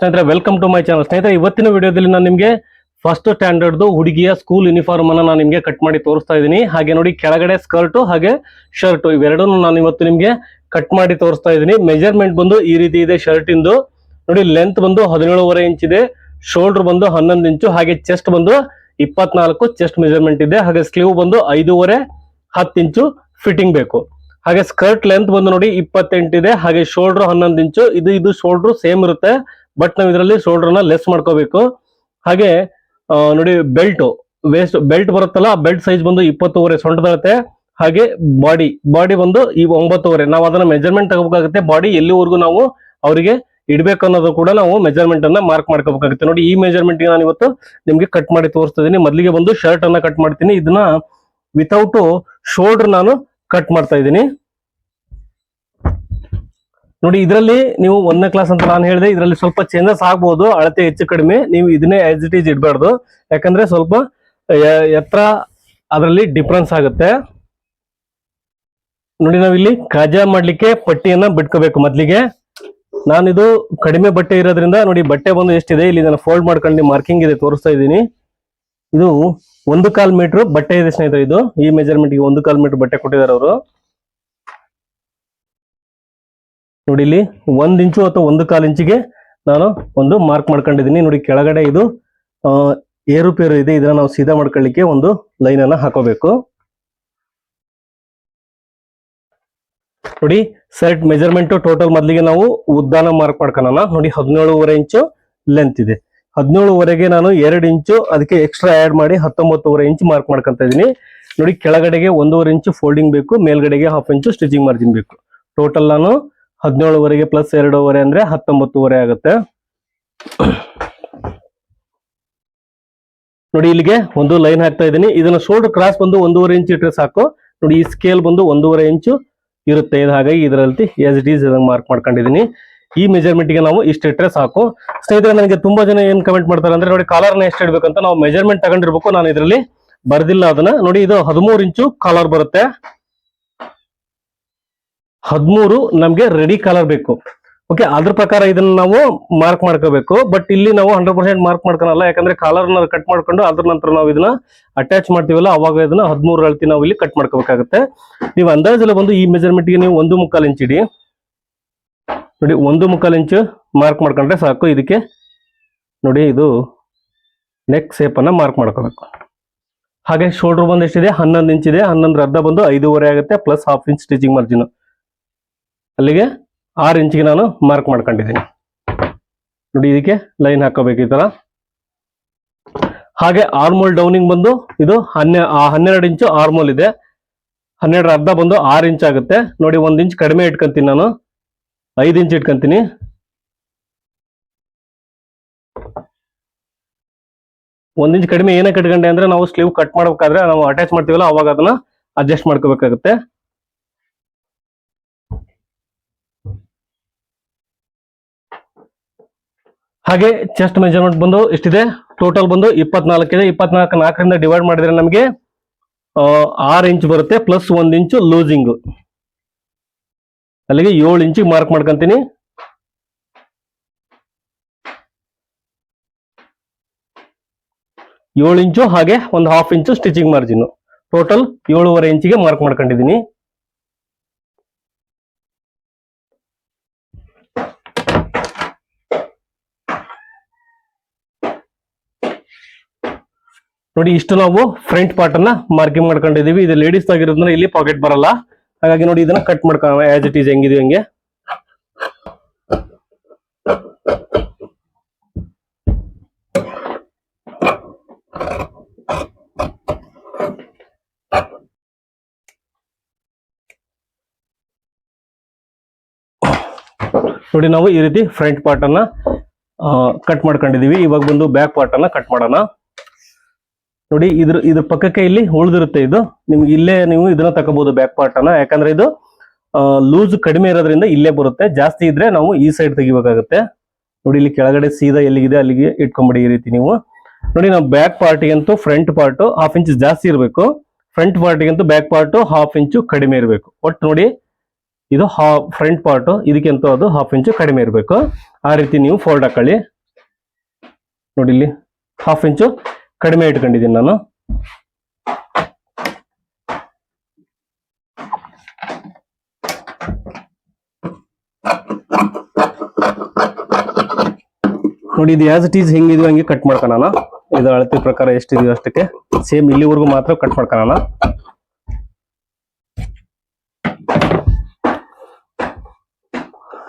ಸ್ನೇಹಿತರೆ welcome to my channel ಸ್ನೇಹಿತರೆ, ಇವತ್ತಿನ ವಿಡಿಯೋದಲ್ಲಿ ನಾನು ನಿಮಗೆ ಫಸ್ಟ್ ಸ್ಟ್ಯಾಂಡರ್ಡ್ದು ಹುಡುಗಿಯ ಸ್ಕೂಲ್ ಯೂನಿಫಾರ್ಮ್ ಅನ್ನ ನಾನು ನಿಮಗೆ ಕಟ್ ಮಾಡಿ ತೋರಿಸ್ತಾ ಇದ್ದೀನಿ. ಹಾಗೆ ನೋಡಿ, ಕೆಳಗಡೆ ಸ್ಕರ್ಟ್ ಹಾಗೆ ಶರ್ಟ್ ಇವೆರಡನ್ನು ನಾನು ಇವತ್ತು ನಿಮಗೆ ಕಟ್ ಮಾಡಿ ತೋರಿಸ್ತಾ ಇದ್ದೀನಿ. ಮೆಜರ್ಮೆಂಟ್ ಬಂದು ಈ ರೀತಿ ಇದೆ ಶರ್ಟ್ ನೋಡಿ ಲೆಂತ್ ಬಂದು ಹದಿನೇಳುವರೆ ಇಂಚ್ ಇದೆ. ಶೋಲ್ಡರ್ ಬಂದು ಹನ್ನೊಂದು ಇಂಚು ಹಾಗೆ ಚೆಸ್ಟ್ ಬಂದು ಇಪ್ಪತ್ನಾಲ್ಕು ಚೆಸ್ಟ್ ಮೆಜರ್ಮೆಂಟ್ ಇದೆ. ಹಾಗೆ ಸ್ಲೀವ್ ಬಂದು ಐದೂವರೆ ಹತ್ತು ಇಂಚು ಫಿಟ್ಟಿಂಗ್ ಬೇಕು. ಹಾಗೆ ಸ್ಕರ್ಟ್ ಲೆಂತ್ ಬಂದು ನೋಡಿ ಇಪ್ಪತ್ತೆಂಟು ಇದೆ. ಹಾಗೆ ಶೋಲ್ಡರ್ ಹನ್ನೊಂದು ಇಂಚು ಇದು ಇದು ಶೋಲ್ಡರ್ ಸೇಮ್ ಇರುತ್ತೆ. ಬಟ್ ನಾವು ಇದರಲ್ಲಿ ಶೋಲ್ಡರ್ನ ಲೆಸ್ ಮಾಡ್ಕೋಬೇಕು. ಹಾಗೆ ನೋಡಿ ಬೆಲ್ಟ್ ವೇಸ್ಟ್ ಬೆಲ್ಟ್ ಬರುತ್ತಲ್ಲ, ಆ ಬೆಲ್ಟ್ ಸೈಜ್ ಬಂದು ಇಪ್ಪತ್ತೂವರೆ ಸೊಂಟದಳತೆ ಹಾಗೆ ಬಾಡಿ ಬಾಡಿ ಬಂದು ಈ ಒಂಬತ್ತುವರೆ. ನಾವು ಅದನ್ನ ಮೆಜರ್ಮೆಂಟ್ ತಗೋಬೇಕಾಗುತ್ತೆ. ಬಾಡಿ ಎಲ್ಲಿವರೆಗೂ ನಾವು ಅವರಿಗೆ ಇಡ್ಬೇಕು ಅನ್ನೋದು ಕೂಡ ನಾವು ಮೆಜರ್ಮೆಂಟ್ ಅನ್ನ ಮಾರ್ಕ್ ಮಾಡ್ಕೋಬೇಕಾಗುತ್ತೆ. ನೋಡಿ, ಈ ಮೆಜರ್ಮೆಂಟ್ ನಾನು ಇವತ್ತು ನಿಮ್ಗೆ ಕಟ್ ಮಾಡಿ ತೋರಿಸ್ತಾ ಇದೀನಿ ಮೊದಲಿಗೆ ಬಂದು ಶರ್ಟ್ ಅನ್ನ ಕಟ್ ಮಾಡ್ತೀನಿ. ಇದನ್ನ ವಿತೌಟ್ ಶೋಲ್ಡರ್ ನಾನು ಕಟ್ ಮಾಡ್ತಾ ಇದ್ದೀನಿ. ನೋಡಿ, ಇದರಲ್ಲಿ ನೀವು ಒಂದನೇ ಕ್ಲಾಸ್ ಅಂತ ನಾನು ಹೇಳಿದೆ, ಇದರಲ್ಲಿ ಸ್ವಲ್ಪ ಚೇಂಜಸ್ ಆಗ್ಬಹುದು ಅಳತೆ ಹೆಚ್ಚು ಕಡಿಮೆ, ನೀವು ಇದನ್ನೇ ಆಸ್ ಇಟ್ ಈಸ್ ಇಡಬಾರ್ದು. ಯಾಕಂದ್ರೆ ಸ್ವಲ್ಪ ಎತ್ತರ ಅದರಲ್ಲಿ ಡಿಫ್ರೆನ್ಸ್ ಆಗುತ್ತೆ. ನೋಡಿ, ನಾವಿಲ್ಲಿ ಕಾಜಾ ಮಾಡ್ಲಿಕ್ಕೆ ಪಟ್ಟಿಯನ್ನ ಬಿಟ್ಕೋಬೇಕು ಮೊದ್ಲಿಗೆ. ನಾನಿದು ಕಡಿಮೆ ಬಟ್ಟೆ ಇರೋದ್ರಿಂದ, ನೋಡಿ, ಬಟ್ಟೆ ಬಂದು ಎಷ್ಟಿದೆ, ಇಲ್ಲಿ ನಾನು ಫೋಲ್ಡ್ ಮಾಡ್ಕೊಂಡು ಮಾರ್ಕಿಂಗ್ ಇದೆ, ತೋರಿಸ್ತಾ ಇದ್ದೀನಿ. ಇದು ಒಂದು ಕಾಲ್ ಮೀಟರ್ ಬಟ್ಟೆ ಇದೆ, ಸ್ನೇಹಿತರೆ, ಇದು. ಈ ಮೆಜರ್ಮೆಂಟ್ಗೆ ಒಂದು ಕಾಲ್ ಮೀಟರ್ ಬಟ್ಟೆ ಕೊಟ್ಟಿದ್ದಾರೆ ಅವರು. ನೋಡಿ ಇಲ್ಲಿ ಒಂದ್ ಇಂಚು ಅಥವಾ ಒಂದು ಕಾಲು ಇಂಚಿಗೆ ನಾನು ಒಂದು ಮಾರ್ಕ್ ಮಾಡ್ಕೊಂಡಿದ್ದೀನಿ. ನೋಡಿ ಕೆಳಗಡೆ ಇದು ಏರುಪೇರು ಇದೆ. ಇದನ್ನ ನಾವು ಸೀದಾ ಮಾಡ್ಕೊಳ್ಳಿಕ್ಕೆ ಒಂದು ಲೈನ್ ಅನ್ನ ಹಾಕೋಬೇಕು. ನೋಡಿ ಸರ್ಟ್ ಮೆಜರ್ಮೆಂಟ್ ಟೋಟಲ್ ಮೊದಲಿಗೆ ನಾವು ಉದ್ದಾನ ಮಾರ್ಕ್ ಮಾಡ್ಕೊಳ್ಳೋಣ. ನೋಡಿ ಹದಿನೇಳುವರೆ ಇಂಚು ಲೆಂತ್ ಇದೆ. ಹದಿನೇಳುವರೆಗೆ ನಾನು ಎರಡು ಇಂಚು, ಅದಕ್ಕೆ ಎಕ್ಸ್ಟ್ರಾ ಆಡ್ ಮಾಡಿ ಹತ್ತೊಂಬತ್ತುವರೆ ಇಂಚು ಮಾರ್ಕ್ ಮಾಡ್ಕೊಂತ ಇದೀನಿ ನೋಡಿ ಕೆಳಗಡೆಗೆ ಒಂದೂವರೆ ಇಂಚು ಫೋಲ್ಡಿಂಗ್ ಬೇಕು, ಮೇಲ್ಗಡೆಗೆ ಹಾಫ್ ಇಂಚು ಸ್ಟಿಚಿಂಗ್ ಮಾರ್ಜಿನ್ ಬೇಕು. ಟೋಟಲ್ ನಾನು ಹದಿನೇಳುವರೆಗೆ ಪ್ಲಸ್ ಎರಡೂವರೆ ಅಂದ್ರೆ ಹತ್ತೊಂಬತ್ತುವರೆ ಆಗುತ್ತೆ. ನೋಡಿ ಇಲ್ಲಿಗೆ ಒಂದು ಲೈನ್ ಹಾಕ್ತಾ ಇದ್ದೀನಿ. ಇದನ್ನ ಶೋಲ್ಡರ್ ಕ್ರಾಸ್ ಬಂದು ಒಂದೂವರೆ ಇಂಚ್ ಇಟ್ಟರೆ ಸಾಕು. ನೋಡಿ ಈ ಸ್ಕೇಲ್ ಬಂದು ಒಂದೂವರೆ ಇಂಚು ಇರುತ್ತೆ. ಇದು ಹಾಗಾಗಿ ಇದರಲ್ಲಿ ಎಸ್ ಈಸ್ ಮಾರ್ಕ್ ಮಾಡ್ಕೊಂಡಿದ್ದೀನಿ. ಈ ಮೆಜರ್ಮೆಂಟ್ಗೆ ನಾವು ಇಷ್ಟು ಇಟ್ಟರೆ ಸಾಕು. ಸ್ನೇಹಿತರೆ, ನನಗೆ ತುಂಬಾ ಜನ ಏನ್ ಕಮೆಂಟ್ ಮಾಡ್ತಾರೆ ಅಂದ್ರೆ, ನೋಡಿ ಕಾಲರ್ನ ಎಷ್ಟು ಇಡ್ಬೇಕಂತ ನಾವು ಮೆಜರ್ಮೆಂಟ್ ತಗೊಂಡಿರ್ಬೇಕು. ನಾನು ಇದರಲ್ಲಿ ಬರ್ದಿಲ್ಲ ಅದನ್ನ. ನೋಡಿ ಇದು ಹದಿಮೂರು ಇಂಚು ಕಾಲರ್ ಬರುತ್ತೆ. ಹದಿಮೂರು ನಮಗೆ ರೆಡಿ ಕಾಲರ್ ಬೇಕು. ಓಕೆ ಅದ್ರ ಪ್ರಕಾರ ಇದನ್ನ ನಾವು ಮಾರ್ಕ್ ಮಾಡ್ಕೋಬೇಕು. ಬಟ್ ಇಲ್ಲಿ ನಾವು ಹಂಡ್ರೆಡ್ ಪರ್ಸೆಂಟ್ ಮಾರ್ಕ್ ಮಾಡ್ಕೊಳಲ್ಲ. ಯಾಕಂದ್ರೆ ಕಾಲರ್ನ ಕಟ್ ಮಾಡ್ಕೊಂಡು ಅದ್ರ ನಂತರ ನಾವು ಇದನ್ನ ಅಟ್ಯಾಚ್ ಮಾಡ್ತೀವಲ್ಲ, ಅವಾಗ ಇದನ್ನ ಹದಿಮೂರು ಅಳತಿ ನಾವು ಇಲ್ಲಿ ಕಟ್ ಮಾಡ್ಕೋಬೇಕಾಗುತ್ತೆ. ನೀವು ಅಂದಾಜಲ್ಲಿ ಬಂದು ಈ ಮೆಜರ್ಮೆಂಟ್ಗೆ ನೀವು ಒಂದು ಮುಕ್ಕಾಲು ಇಂಚ್ ಇಡಿ. ನೋಡಿ, ಒಂದು ಮುಕ್ಕಾಲು ಇಂಚು ಮಾರ್ಕ್ ಮಾಡ್ಕೊಂಡ್ರೆ ಸಾಕು. ಇದಕ್ಕೆ ನೋಡಿ, ಇದು ನೆಕ್ ಸೇಪ್ ಅನ್ನ ಮಾರ್ಕ್ ಮಾಡ್ಕೋಬೇಕು. ಹಾಗೆ ಶೋಲ್ಡರ್ ಬಂದು ಎಷ್ಟಿದೆ? ಹನ್ನೊಂದು ಇಂಚ್ ಇದೆ. ಹನ್ನೊಂದರ ಅರ್ಧ ಬಂದು ಐದೂವರೆ ಆಗುತ್ತೆ. Plus half inch stitching margin ಅಲ್ಲಿಗೆ ಆರು ಇಂಚಿಗೆ ನಾನು ಮಾರ್ಕ್ ಮಾಡ್ಕೊಂಡಿದ್ದೀನಿ. ನೋಡಿ ಇದಕ್ಕೆ ಲೈನ್ ಹಾಕೋಬೇಕು ಈ ತರ. ಹಾಗೆ ಆರ್ಮೋಲ್ ಡೌನಿಂಗ್ ಬಂದು ಇದು ಹನ್ನೆ ಹನ್ನೆರಡು ಇಂಚು ಆರ್ಮೋಲ್ ಇದೆ. ಹನ್ನೆರಡರ ಅರ್ಧ ಬಂದು ಆರು ಇಂಚ್ ಆಗುತ್ತೆ. ನೋಡಿ ಒಂದು ಇಂಚ್ ಕಡಿಮೆ ಇಟ್ಕೊಂತೀನಿ ನಾನು. ಐದು ಇಂಚ್ ಇಟ್ಕೊಂತೀನಿ. ಒಂದ್ ಇಂಚ್ ಕಡಿಮೆ ಏನಕ್ಕೆ ಇಟ್ಕೊಂಡೆ ಅಂದ್ರೆ ನಾವು ಸ್ಲೀವ್ ಕಟ್ ಮಾಡ್ಬೇಕಾದ್ರೆ ನಾವು ಅಟ್ಯಾಚ್ ಮಾಡ್ತೀವಲ್ಲ, ಅವಾಗ ಅದನ್ನ ಅಡ್ಜಸ್ಟ್ ಮಾಡ್ಕೋಬೇಕಾಗುತ್ತೆ. ಹಾಗೆ ಚೆಸ್ಟ್ ಮೆಜರ್ಮೆಂಟ್ ಬಂದು ಎಷ್ಟಿದೆ? ಟೋಟಲ್ ಬಂದು ಇಪ್ಪತ್ನಾಲ್ಕಿದೆ ಇಪ್ಪತ್ನಾಲ್ಕು ನಾಲ್ಕರಿಂದ ಡಿವೈಡ್ ಮಾಡಿದ್ರೆ ನಮಗೆ ಆರು ಇಂಚ್ ಬರುತ್ತೆ ಪ್ಲಸ್ ಒಂದು ಇಂಚು ಲೂಸಿಂಗ್ ಅಲ್ಲಿಗೆ ಏಳು ಇಂಚಿಗೆ ಮಾರ್ಕ್ ಮಾಡ್ಕೊಂತೀನಿ. ಏಳು ಇಂಚು ಹಾಗೆ ಒಂದು half inch stitching margin total ಏಳುವರೆ ಇಂಚಿಗೆ ಮಾರ್ಕ್ ಮಾಡ್ಕೊಂಡಿದ್ದೀನಿ. ನೋಡಿ, ಇಷ್ಟು ನಾವು ಫ್ರಂಟ್ ಪಾರ್ಟ್ ಅನ್ನ ಮಾರ್ಕಿಂಗ್ ಮಾಡ್ಕೊಂಡಿದೀವಿ ಇದು ಲೇಡೀಸ್ ಆಗಿರೋದ್ರಿಂದ ಇಲ್ಲಿ ಪಾಕೆಟ್ ಬರಲ್ಲ. ಹಾಗಾಗಿ ನೋಡಿ, ಇದನ್ನ ಕಟ್ ಮಾಡ್ಕೊಳ್ಳೋಣ ಆಸ್ ಇಟ್ ಈಸ್ ಹೆಂಗಿದೆ, ಹಂಗೆ? ನೋಡಿ, ನಾವು ಈ ರೀತಿ ಫ್ರಂಟ್ ಪಾರ್ಟ್ ಅನ್ನ ಕಟ್ ಮಾಡ್ಕೊಂಡಿದೀವಿ ಇವಾಗ ಬಂದು ಬ್ಯಾಕ್ ಪಾರ್ಟ್ ಅನ್ನ ಕಟ್ ಮಾಡೋಣ. ನೋಡಿ, ಇದ್ರ ಇದ್ರ ಪಕ್ಕಕ್ಕೆ ಇಲ್ಲಿ ಉಳಿದಿರುತ್ತೆ ಇದು. ನಿಮ್ಗೆ ಇಲ್ಲೇ ನೀವು ಇದನ್ನ ತಗೋಬಹುದು ಬ್ಯಾಕ್ ಪಾರ್ಟ್ ಅನ್ನ. ಯಾಕಂದ್ರೆ ಇದು ಲೂಸ್ ಕಡಿಮೆ ಇರೋದ್ರಿಂದ ಇಲ್ಲೇ ಬರುತ್ತೆ. ಜಾಸ್ತಿ ಇದ್ರೆ ನಾವು ಈ ಸೈಡ್ ತೆಗಿಬೇಕಾಗುತ್ತೆ. ನೋಡಿ, ಇಲ್ಲಿ ಕೆಳಗಡೆ ಸೀದಾ ಎಲ್ಲಿಗಿದೆ, ಅಲ್ಲಿಗೆ ಇಟ್ಕೊಂಬಿಡಿ ಈ ರೀತಿ ನೀವು. ನೋಡಿ, ನಾವು ಬ್ಯಾಕ್ ಪಾರ್ಟಿಗಂತೂ ಫ್ರಂಟ್ ಪಾರ್ಟ್ ಹಾಫ್ ಇಂಚ್ ಜಾಸ್ತಿ ಇರಬೇಕು. ಫ್ರಂಟ್ ಪಾರ್ಟಿಗಂತೂ ಬ್ಯಾಕ್ ಪಾರ್ಟ್ ಹಾಫ್ ಇಂಚು ಕಡಿಮೆ ಇರಬೇಕು. ಒಟ್ಟು ನೋಡಿ, ಇದು ಹಾ ಫ್ರಂಟ್ ಪಾರ್ಟ್ ಇದಕ್ಕಿಂತ ಅದು ಹಾಫ್ ಇಂಚು ಕಡಿಮೆ ಇರಬೇಕು. ಆ ರೀತಿ ನೀವು ಫೋಲ್ಡ್ ಹಾಕೊಳ್ಳಿ. ನೋಡಿ, ಇಲ್ಲಿ ಹಾಫ್ ಇಂಚು ಕಡಿಮೆ ಇಟ್ಕೊಂಡಿದ್ದೀನಿ ನಾನು. ನೋಡಿ, ಇದು ಆಸ್ ಇಟ್ ಈಸ್ ಹೆಂಗಿದೆಯೋ ಹಂಗೆ ಕಟ್ ಮಾಡ್ಕೊಳ್ಳೋಣ ಇದು ಅಳತೆ ಪ್ರಕಾರ ಎಷ್ಟಿದೆಯೋ ಅಷ್ಟಕ್ಕೆ. ಸೇಮ್ ಇಲ್ಲಿವರೆಗೂ ಮಾತ್ರ ಕಟ್ ಮಾಡ್ಕೊಳ್ಳೋಣ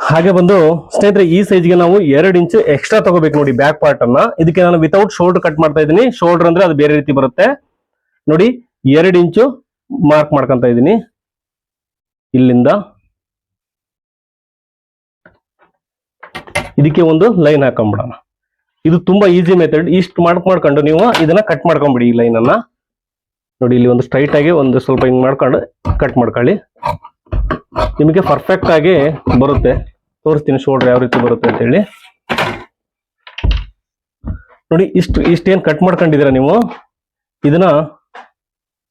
ಹಾಗೆ ಬಂದು ಸ್ನೇಹಿತರೆ, ಈ ಸೈಜ್ಗೆ ನಾವು ಎರಡು ಇಂಚು ಎಕ್ಸ್ಟ್ರಾ ತಗೋಬೇಕು ನೋಡಿ ಬ್ಯಾಕ್ ಪಾರ್ಟ್ ಅನ್ನ. ಇದಕ್ಕೆ ನಾನು ವಿತೌಟ್ ಶೋಲ್ಡರ್ ಕಟ್ ಮಾಡ್ತಾ ಇದ್ದೀನಿ. ಶೋಲ್ಡರ್ ಅಂದ್ರೆ ಅದು ಬೇರೆ ರೀತಿ ಬರುತ್ತೆ. ನೋಡಿ, ಎರಡು ಇಂಚು ಮಾರ್ಕ್ ಮಾಡ್ಕೊಂತ ಇದ್ದೀನಿ. ಇಲ್ಲಿಂದ. ಇದಕ್ಕೆ ಒಂದು ಲೈನ್ ಹಾಕೊಂಡ್ಬಿಡೋಣ ಇದು ತುಂಬಾ ಈಸಿ ಮೆಥಡ್ ಇಷ್ಟು ಮಾರ್ಕ್ ಮಾಡ್ಕೊಂಡು ನೀವು ಇದನ್ನ ಕಟ್ ಮಾಡ್ಕೊಂಬಿಡಿ ಈ ಲೈನ್ ಅನ್ನ. ನೋಡಿ, ಇಲ್ಲಿ ಒಂದು ಸ್ಟ್ರೈಟ್ ಆಗಿ ಒಂದು ಸ್ವಲ್ಪ ಹಿಂಗ್ ಮಾಡ್ಕೊಂಡು ಕಟ್ ಮಾಡ್ಕೊಳ್ಳಿ. ನಿಮಗೆ ಪರ್ಫೆಕ್ಟ್ ಆಗಿ ಬರುತ್ತೆ. ತೋರಿಸ್ತೀನಿ ಶೋಲ್ಡರ್ ಯಾವ ರೀತಿ ಬರುತ್ತೆ ಅಂತ ಹೇಳಿ. ನೋಡಿ, ಇಷ್ಟು, ಇಷ್ಟೇನು ಕಟ್ ಮಾಡ್ಕೊಂಡಿದ್ದೀರಾ ನೀವು? ಇದನ್ನ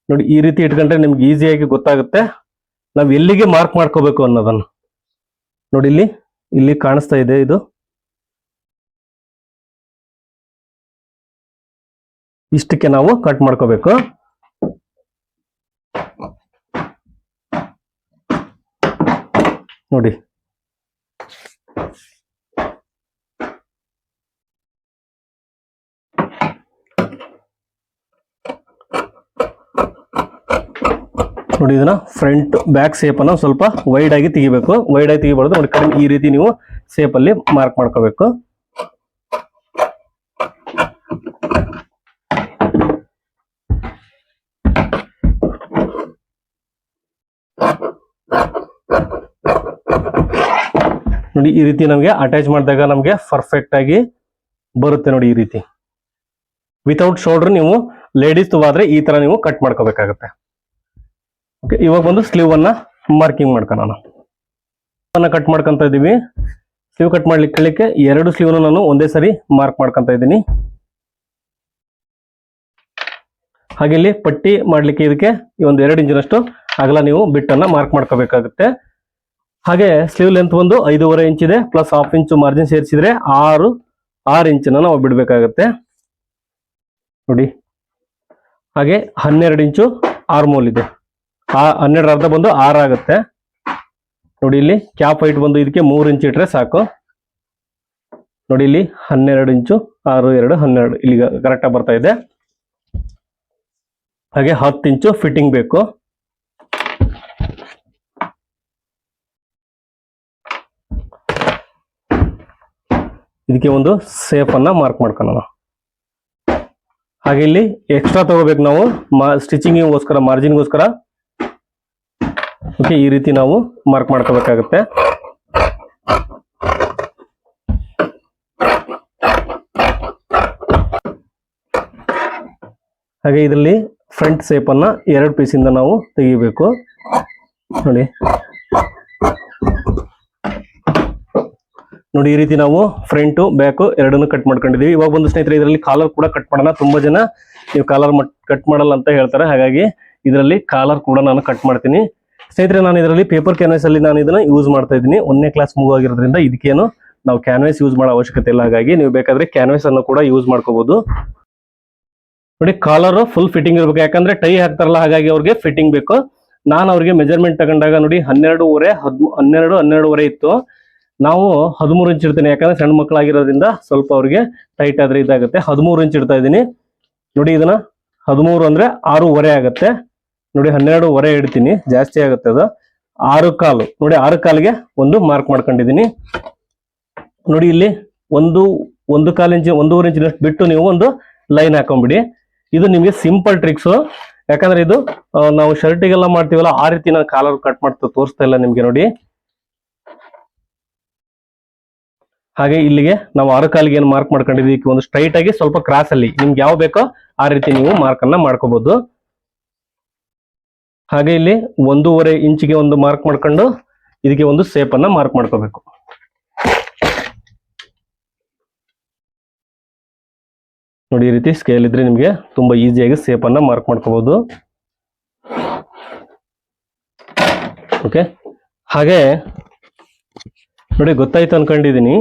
ನೋಡಿ, ಈ ರೀತಿ ಇಟ್ಕೊಂಡ್ರೆ ನಿಮ್ಗೆ ಈಸಿಯಾಗಿ ಗೊತ್ತಾಗುತ್ತೆ. ನಾವು ಎಲ್ಲಿಗೆ ಮಾರ್ಕ್ ಮಾಡ್ಕೋಬೇಕು ಅನ್ನೋದನ್ನ. ನೋಡಿ, ಇಲ್ಲಿ ಇಲ್ಲಿ ಕಾಣಿಸ್ತಾ ಇದೆ ಇದು. ಇಷ್ಟಕ್ಕೆ ನಾವು ಕಟ್ ಮಾಡ್ಕೋಬೇಕು. ನೋಡಿ ನೋಡಿ, ಇದನ್ನ ಫ್ರಂಟ್ ಬ್ಯಾಕ್ ಸೇಪ್ ಅನ್ನ ಸ್ವಲ್ಪ ವೈಡ್ ಆಗಿ ತೆಗಿಬೇಕು. ವೈಡ್ ಆಗಿ ತೆಗಿಬಾರ್ದು, ನೋಡಿ, ಕಡಿಮೆ ಈ ರೀತಿ ನೀವು ಸೇಪ್ ಅಲ್ಲಿ ಮಾರ್ಕ್ ಮಾಡ್ಕೋಬೇಕು. ನೋಡಿ, ಈ ರೀತಿ ನಮಗೆ ಅಟ್ಯಾಚ್ ಮಾಡಿದಾಗ ನಮಗೆ ಪರ್ಫೆಕ್ಟ್ ಆಗಿ ಬರುತ್ತೆ ನೋಡಿ ಈ ರೀತಿ. ವಿತೌಟ್ ಶೋಲ್ಡರ್ ನೀವು ಲೇಡೀಸ್ ಆದ್ರೆ ಈ ತರ ನೀವು ಕಟ್ ಮಾಡ್ಕೋಬೇಕಾಗತ್ತೆ. ಓಕೆ ಇವಾಗ ಒಂದು ಸ್ಲೀವ್ ಅನ್ನ ಮಾರ್ಕಿಂಗ್ ಮಾಡ್ಕೊಳ್ಳೋಣ ಕಟ್ ಮಾಡ್ಕೊಂತ ಇದ್ದೀವಿ. ಸ್ಲೀವ್ ಕಟ್ ಮಾಡ್ಲಿಕ್ಕೆ ಎರಡು ಸ್ಲೀವ್ ನಾನು ಒಂದೇ ಸರಿ ಮಾರ್ಕ್ ಮಾಡ್ಕೊಂತ ಇದ್ದೀನಿ. ಹಾಗೆ ಇಲ್ಲಿ ಪಟ್ಟಿ ಮಾಡ್ಲಿಕ್ಕೆ ಇದಕ್ಕೆ ಒಂದು ಎರಡು ಇಂಚಿನಷ್ಟು ಅಗಲ ನೀವು ಬಿಟ್ಟನ್ನ ಮಾರ್ಕ್ ಮಾಡ್ಕೋಬೇಕಾಗುತ್ತೆ. ಹಾಗೆ ಸ್ಲೀವ್ ಲೆಂತ್ ಒಂದು ಐದೂವರೆ ಇಂಚ್ ಇದೆ ಪ್ಲಸ್ ಹಾಫ್ ಇಂಚು ಮಾರ್ಜಿನ್ ಸೇರಿಸಿದ್ರೆ ಆರು ಆರು ಇಂಚನ್ನ ನಾವು ಬಿಡಬೇಕಾಗತ್ತೆ. ನೋಡಿ. ಹಾಗೆ ಹನ್ನೆರಡು ಇಂಚು ಆರ್ಮೋಲ್ ಇದೆ. ಆ ಹನ್ನೆರಡು ಅರ್ಧ ಬಂದು ಆರು ಆಗುತ್ತೆ. ನೋಡಿ ಇಲ್ಲಿ ಕ್ಯಾಪ್ ಹೈಟ್ ಬಂದು ಇದಕ್ಕೆ ಮೂರು ಇಂಚ್ ಇಟ್ರೆ ಸಾಕು. ನೋಡಿ ಇಲ್ಲಿ ಹನ್ನೆರಡು ಇಂಚು ಆರು, ಎರಡು, ಹನ್ನೆರಡು ಇಲ್ಲಿ ಕರೆಕ್ಟಾಗಿ ಬರ್ತಾ ಇದೆ. ಹಾಗೆ ಹತ್ತು ಇಂಚು ಫಿಟ್ಟಿಂಗ್ ಬೇಕು. ಇದಕ್ಕೆ ಒಂದು ಸೇಫ್ ಮಾರ್ಕ್ ಮಾಡ್ಕೊಳ್ಳೋಣ. ಹಾಗೆ ಇಲ್ಲಿ ಎಕ್ಸ್ಟ್ರಾ ತಗೋಬೇಕು ನಾವು. ಸ್ಟಿಚಿಂಗಿಗೋಸ್ಕರ ಮಾರ್ಜಿನ್ಗೋಸ್ಕರ ಓಕೆ ಈ ರೀತಿ ನಾವು ಮಾರ್ಕ್ ಮಾಡ್ಕೋಬೇಕಾಗುತ್ತೆ. ಹಾಗೆ ಇದರಲ್ಲಿ ಫ್ರಂಟ್ ಸೇಪನ್ನ ಎರಡು ಪೀಸಿಂದ ನಾವು ತೆಗಿಬೇಕು. ನೋಡಿ. ನೋಡಿ, ಈ ರೀತಿ ನಾವು ಫ್ರಂಟು ಬ್ಯಾಕು ಎರಡನ್ನು ಕಟ್ ಮಾಡ್ಕೊಂಡಿದೀವಿ ಇವಾಗ ಒಂದು ಸ್ನೇಹಿತರೆ, ಇದರಲ್ಲಿ ಕಾಲರ್ ಕೂಡ ಕಟ್ ಮಾಡೋಣ. ತುಂಬಾ ಜನ ನೀವು ಕಾಲರ್ ಕಟ್ ಮಾಡಲ್ಲ ಅಂತ ಹೇಳ್ತಾರೆ. ಹಾಗಾಗಿ ಇದರಲ್ಲಿ ಕಾಲರ್ ಕೂಡ ನಾನು ಕಟ್ ಮಾಡ್ತೀನಿ. ಸ್ನೇಹಿತರೆ, ನಾನು ಇದರಲ್ಲಿ ಪೇಪರ್ ಕ್ಯಾನ್ವಾಸ್ ಅಲ್ಲಿ ನಾನು ಇದನ್ನ ಯೂಸ್ ಮಾಡ್ತಾ ಇದ್ದೀನಿ. ಒಂದನೇ ಕ್ಲಾಸ್ ಆಗಿರೋದ್ರಿಂದ ಇದಕ್ಕೇನು ನಾವು ಕ್ಯಾನ್ವಾಸ್ ಯೂಸ್ ಮಾಡೋ ಅವಶ್ಯಕತೆ ಇಲ್ಲ. ಹಾಗಾಗಿ ನೀವು ಬೇಕಾದ್ರೆ ಕ್ಯಾನ್ವಾಸ್ ಅನ್ನು ಕೂಡ ಯೂಸ್ ಮಾಡ್ಕೋಬಹುದು ನೋಡಿ ಕಾಲರ್ ಫುಲ್ ಫಿಟ್ಟಿಂಗ್ ಇರಬೇಕು. ಯಾಕಂದ್ರೆ ಟೈ ಹಾಕ್ತಾರಲ್ಲ, ಹಾಗಾಗಿ ಅವ್ರಿಗೆ ಫಿಟ್ಟಿಂಗ್ ಬೇಕು. ನಾನು ಅವ್ರಿಗೆ ಮೆಜರ್ಮೆಂಟ್ ತಗೊಂಡಾಗ ನೋಡಿ ಹನ್ನೆರಡೂವರೆ ಹದ್ ಹನ್ನೆರಡು, ಹನ್ನೆರಡುವರೆ ಇತ್ತು. ನಾವು ಹದಿಮೂರು ಇಂಚ್ ಇಡ್ತೀನಿ. ಯಾಕಂದ್ರೆ ಸಣ್ಣ ಮಕ್ಕಳಾಗಿರೋದ್ರಿಂದ ಸ್ವಲ್ಪ ಅವ್ರಿಗೆ ಟೈಟ್ ಆದ್ರೆ ಇದಾಗುತ್ತೆ. ಹದಿಮೂರು ಇಂಚ್ ಇಡ್ತಾ ಇದ್ದೀನಿ. ನೋಡಿ, ಇದನ್ನ ಹದಿಮೂರು ಅಂದ್ರೆ ಆರೂವರೆ ಆಗುತ್ತೆ. ನೋಡಿ ಹನ್ನೆರಡುವರೆ ಇಡ್ತೀನಿ. ಜಾಸ್ತಿ ಆಗುತ್ತೆ ಅದು. ಆರು ಕಾಲು. ನೋಡಿ ಆರು ಕಾಲಿಗೆ ಒಂದು ಮಾರ್ಕ್ ಮಾಡ್ಕೊಂಡಿದ್ದೀನಿ. ನೋಡಿ ಇಲ್ಲಿ ಒಂದು ಒಂದು ಕಾಲು ಇಂಚು, ಒಂದೂವರೆ ಇಂಚಿನಷ್ಟು ಬಿಟ್ಟು ನೀವು ಒಂದು ಲೈನ್ ಹಾಕೊಂಡ್ಬಿಡಿ ಇದು ನಿಮಗೆ ಸಿಂಪಲ್ ಟ್ರಿಕ್ಸು ಯಾಕಂದ್ರೆ ಇದು ನಾವು ಶರ್ಟಿಗೆಲ್ಲ ಮಾಡ್ತೀವಲ್ಲ, ಆ ರೀತಿ ನಾನು ಕಾಲರ್ ಕಟ್ ಮಾಡ್ತಾ ತೋರಿಸ್ತಾ ಇಲ್ಲ ನಿಮ್ಗೆ ನೋಡಿ. ಹಾಗೆ ಇಲ್ಲಿಗೆ ನಾವು ಆರು ಕಾಲಿಗೆ ಏನು ಮಾರ್ಕ್ ಮಾಡ್ಕೊಂಡಿದ್ದೀವಿ ಒಂದು ಸ್ಟ್ರೈಟ್ ಆಗಿ ಸ್ವಲ್ಪ ಕ್ರಾಸ್ ಅಲ್ಲಿ. ನಿಮ್ಗೆ ಯಾವ ಬೇಕೋ ಆ ರೀತಿ ನೀವು ಮಾರ್ಕ್ ಅನ್ನ ಮಾಡ್ಕೋಬಹುದು ಹಾಗೆ ಇಲ್ಲಿ ಒಂದೂವರೆ ಇಂಚಿಗೆ ಒಂದು ಮಾರ್ಕ್ ಮಾಡ್ಕೊಂಡು ಇದಕ್ಕೆ ಒಂದು ಸೇಪ್ ಅನ್ನ ಮಾರ್ಕ್ ಮಾಡ್ಕೋಬೇಕು. ನೋಡಿ ಈ ರೀತಿ ಸ್ಕೇಲ್ ಇದ್ರೆ ನಿಮಗೆ ತುಂಬಾ ಈಸಿಯಾಗಿ ಸೇಪ್ ಅನ್ನ ಮಾರ್ಕ್ ಮಾಡ್ಕೋಬಹುದು ಓಕೆ ಹಾಗೆ ನೋಡಿ ಗೊತ್ತಾಯ್ತು ಅನ್ಕೊಂಡಿದೀನಿ.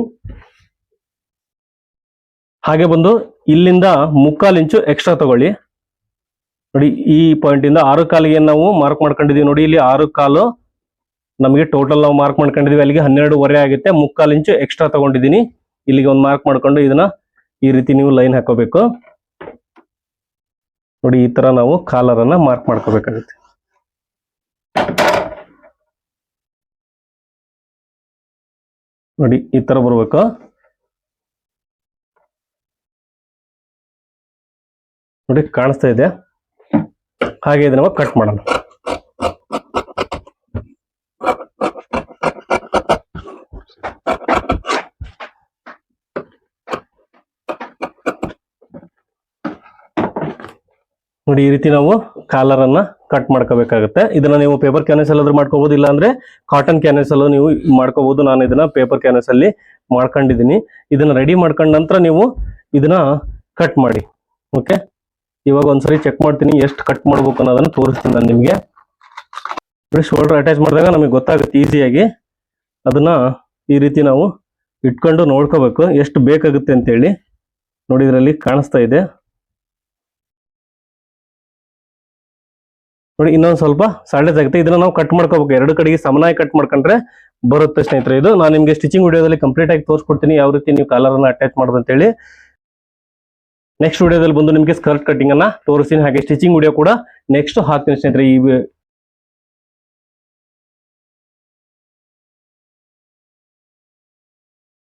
ಹಾಗೆ ಬಂದು ಇಲ್ಲಿಂದ ಮುಕ್ಕಾಲು ಇಂಚು ಎಕ್ಸ್ಟ್ರಾ ತಗೊಳ್ಳಿ. ನೋಡಿ, ಈ ಪಾಯಿಂಟ್ ಇಂದ ಆರು ಕಾಲಿಗೆ ನಾವು ಮಾರ್ಕ್ ಮಾಡ್ಕೊಂಡಿದೀವಿ ನೋಡಿ, ಇಲ್ಲಿ ಆರು ಕಾಲು ನಮಗೆ ಟೋಟಲ್ ನಾವು ಮಾರ್ಕ್ ಮಾಡ್ಕೊಂಡಿದೀವಿ ಅಲ್ಲಿಗೆ ಹನ್ನೆರಡುವರೆ ಆಗುತ್ತೆ. ಮುಕ್ಕಾಲು ಇಂಚು ಎಕ್ಸ್ಟ್ರಾ ತಗೊಂಡಿದ್ದೀನಿ. ಇಲ್ಲಿಗೆ ಒಂದು ಮಾರ್ಕ್ ಮಾಡ್ಕೊಂಡು ಇದನ್ನ ಈ ರೀತಿ ನೀವು ಲೈನ್ ಹಾಕೋಬೇಕು. ನೋಡಿ, ಈ ತರ ನಾವು ಕಾಲರ್ ಮಾರ್ಕ್ ಮಾಡ್ಕೋಬೇಕಾಗುತ್ತೆ. ನೋಡಿ, ಈ ತರ ಬರ್ಬೇಕು. ನೋಡಿ, ಕಾಣಿಸ್ತಾ ಇದೆ. ಹಾಗೆ ಇದನ್ನ ಕಟ್ ಮಾಡೋಣ. ನೋಡಿ, ಈ ರೀತಿ ನಾವು ಕಾಲರ್ ಅನ್ನ ಕಟ್ ಮಾಡ್ಕೋಬೇಕಾಗುತ್ತೆ. ಇದನ್ನ ನೀವು ಪೇಪರ್ ಕ್ಯಾನ್ವಸ್ ಅಲ್ಲಾದ್ರೂ ಮಾಡ್ಕೋಬಹುದು ಇಲ್ಲ ಅಂದ್ರೆ ಕಾಟನ್ ಕ್ಯಾನ್ವಸ್ ಅಲ್ಲೂ ನೀವು ಮಾಡ್ಕೋಬಹುದು. ನಾನು ಇದನ್ನ ಪೇಪರ್ ಕ್ಯಾನ್ವಸ್ ಅಲ್ಲಿ ಮಾಡ್ಕೊಂಡಿದ್ದೀನಿ. ಇದನ್ನ ರೆಡಿ ಮಾಡ್ಕೊಂಡ ನಂತರ ನೀವು ಇದನ್ನ ಕಟ್ ಮಾಡಿ. ಓಕೆ ಇವಾಗ ಒಂದ್ಸರಿ ಚೆಕ್ ಮಾಡ್ತೀನಿ, ಎಷ್ಟು ಕಟ್ ಮಾಡ್ಬೇಕು ಅನ್ನೋದನ್ನ ತೋರಿಸ್ತೀನಿ ನಾನು ನಿಮಗೆ. ನೋಡಿ ಶೋಲ್ಡರ್ ಅಟ್ಯಾಚ್ ಮಾಡಿದಾಗ ನಮಗೆ ಗೊತ್ತಾಗುತ್ತೆ ಈಸಿಯಾಗಿ ಅದನ್ನ ಈ ರೀತಿ ನಾವು ಇಟ್ಕೊಂಡು ನೋಡ್ಕೋಬೇಕು, ಎಷ್ಟು ಬೇಕಾಗುತ್ತೆ ಅಂತೇಳಿ. ನೋಡಿ ಇದರಲ್ಲಿ ಕಾಣಿಸ್ತಾ ಇದೆ. ನೋಡಿ, ಇನ್ನೊಂದು ಸ್ವಲ್ಪ ಸಣ್ಣಸ್ ಆಗುತ್ತೆ. ಇದನ್ನ ನಾವು ಕಟ್ ಮಾಡ್ಕೋಬೇಕು. ಎರಡು ಕಡೆಗೆ ಸಮನಾಗಿ ಕಟ್ ಮಾಡ್ಕೊಂಡ್ರೆ ಬರುತ್ತೆ ಸ್ನೇಹಿತರೆ ಇದು. ನಾನು ನಿಮಗೆ ಸ್ಟಿಚಿಂಗ್ ವಿಡಿಯೋದಲ್ಲಿ ಕಂಪ್ಲೀಟ್ ಆಗಿ ತೋರಿಸ್ಕೊಡ್ತೀನಿ. ಯಾವ ರೀತಿ ನೀವು ಕಾಲರನ್ನು ಅಟ್ಯಾಚ್ ಮಾಡೋದು ಅಂತೇಳಿ ನೆಕ್ಸ್ಟ್ ವಿಡಿಯೋದಲ್ಲಿ ಬಂದು ನಿಮಗೆ ಸ್ಕರ್ಟ್ ಕಟಿಂಗ್ ಅನ್ನ ತೋರಿಸ್ತೀನಿ. ಹಾಗೆ ಸ್ಟಿಚಿಂಗ್ ವಿಡಿಯೋ ಕೂಡ ನೆಕ್ಸ್ಟ್ ಹಾಕ್ತೀನಿ ಸ್ನೇಹಿತರೆ ಈ